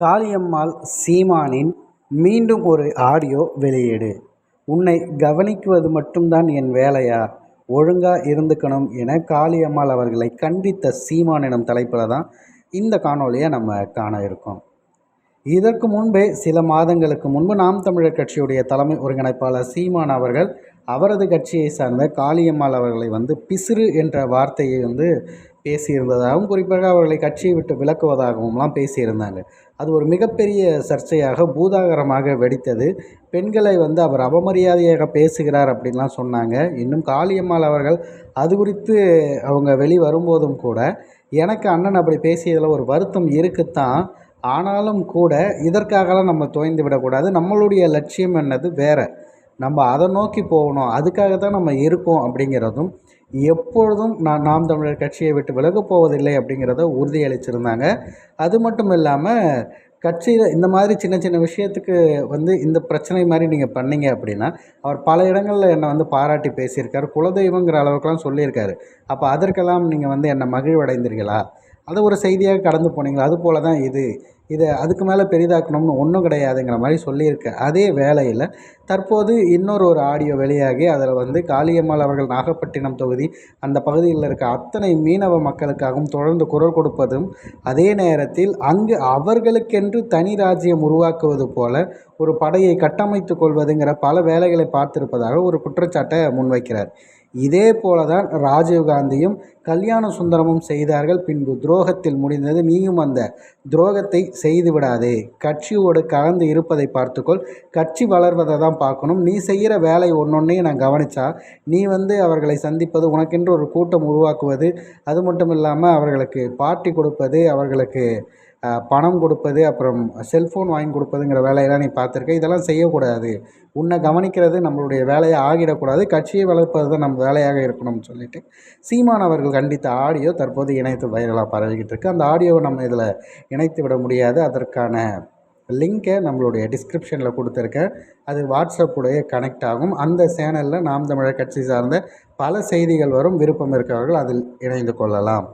காளியம்மாள் சீமானின் மீண்டும் ஒரு ஆடியோ வெளியீடு. உன்னை கவனிக்குவது மட்டும்தான் என் வேலையா? ஒழுங்கா இருந்துக்கணும் என காளியம்மாள் அவர்களை கண்டித்த சீமான் எனும் தலைப்பில் தான் இந்த காணொலியை நம்ம காண இருக்கோம். இதற்கு முன்பே சில மாதங்களுக்கு முன்பு நாம் தமிழர் கட்சியுடைய தலைமை ஒருங்கிணைப்பாளர் சீமான் அவர்கள் அவரது கட்சியை சார்ந்த காளியம்மாள் அவர்களை வந்து பிசிறு என்ற வார்த்தையை வந்து பேசியிருந்ததாகவும் குறிப்பாக அவர்களை கட்சியை விட்டு விலக்குவதாகவும்லாம் பேசியிருந்தாங்க. அது ஒரு மிகப்பெரிய சர்ச்சையாக பூதாகரமாக வெடித்தது. பெண்களை வந்து அவர் அவமரியாதையாக பேசுகிறார் அப்படின்லாம் சொன்னாங்க. இன்னும் காளியம்மாள் அவர்கள் அது குறித்து அவங்க வெளி வரும்போதும் கூட எனக்கு அண்ணன் அப்படி பேசியதில் ஒரு வருத்தம் இருக்குத்தான். ஆனாலும் கூட இதற்காகலாம் நம்ம தோய்ந்து விடக்கூடாது. நம்மளுடைய லட்சியம் என்னது? வேறு. நம்ம அதை நோக்கி போகணும் அதுக்காக தான் நம்ம இருக்கோம் அப்படிங்கிறதும் எப்பொழுதும் நான் நாம் தமிழர் கட்சியை விட்டு விலகப் போவதில்லை அப்படிங்கிறத உறுதியளிச்சிருந்தாங்க. அது மட்டும் இல்லாமல் கட்சியில் இந்த மாதிரி சின்ன சின்ன விஷயத்துக்கு வந்து இந்த பிரச்சனை மாதிரி நீங்கள் பண்ணீங்க அப்படின்னா அவர் பல இடங்களில் என்னை வந்து பாராட்டி பேசியிருக்கார் குலதெய்வங்கிற அளவுக்குலாம் சொல்லியிருக்காரு. அப்போ அதற்கெல்லாம் நீங்கள் வந்து என்னை மகிழ்வடைந்தீர்களா? அதை ஒரு செய்தியாக கடந்து போனீங்களா? அது போல தான் இது. இதை அதுக்கு மேலே பெரிதாக்கணும்னு ஒன்றும் கிடையாதுங்கிற மாதிரி சொல்லியிருக்க அதே வேளையில் தற்போது இன்னொரு ஒரு ஆடியோ வெளியாகி அதில் வந்து காளியம்மாள் அவர்கள் நாகப்பட்டினம் தொகுதி அந்த பகுதியில் இருக்க அத்தனை மீனவ மக்களுக்காகவும் தொடர்ந்து குரல் கொடுப்பதும் அதே நேரத்தில் அங்கு அவர்களுக்கென்று தனி ராஜ்யம் உருவாக்குவது போல ஒரு படையை கட்டமைத்து கொள்வதுங்கிற பல வேலைகளை பார்த்திருப்பதாக ஒரு குற்றச்சாட்டை முன்வைக்கிறார். இதே போல தான் ராஜீவ்காந்தியும் கல்யாண சுந்தரமும் செய்தார்கள். பின்பு துரோகத்தில் முடிந்தது நீயும் அந்த துரோகத்தை செய்து விடாதே. கட்சியோடு கலந்து இருப்பதை பார்த்துக்கொள். கட்சி வளர்வதை தான் பார்க்கணும். நீ செய்கிற வேலை ஒன்றொன்னையும் நான் கவனித்தா நீ வந்து அவர்களை சந்திப்பது உனக்கென்று ஒரு கூட்டம் உருவாக்குவது அது மட்டும் இல்லாமல் அவர்களுக்கு பார்ட்டி கொடுப்பது அவர்களுக்கு பணம் கொடுப்பது அப்புறம் செல்ஃபோன் வாங்கி கொடுப்பதுங்கிற வேலையெல்லாம் நீ பார்த்துருக்க. இதெல்லாம் செய்யக்கூடாது. உன்னை கவனிக்கிறது நம்மளுடைய வேலையாக ஆகிடக்கூடாது. கட்சியை வளர்ப்பது தான் நம்ம வேலையாக இருக்கணும்னு சொல்லிட்டு. சீமான் அவர்கள் கண்டித்த ஆடியோ தற்போது இணைத்து வைரலாக பரவிக்கிட்டு இருக்குது அந்த ஆடியோவை நம்ம இதில் இணைத்து விட முடியாது. அதற்கான லிங்கை நம்மளுடைய டிஸ்கிரிப்ஷனில் கொடுத்துருக்கேன். அது வாட்ஸ்அப்புடைய கனெக்ட் ஆகும். அந்த சேனலில் நாம் தமிழர் கட்சி சார்ந்த பல செய்திகள் வரும் விருப்பம் இருக்கிறவர்கள் அதில் இணைந்து கொள்ளலாம்.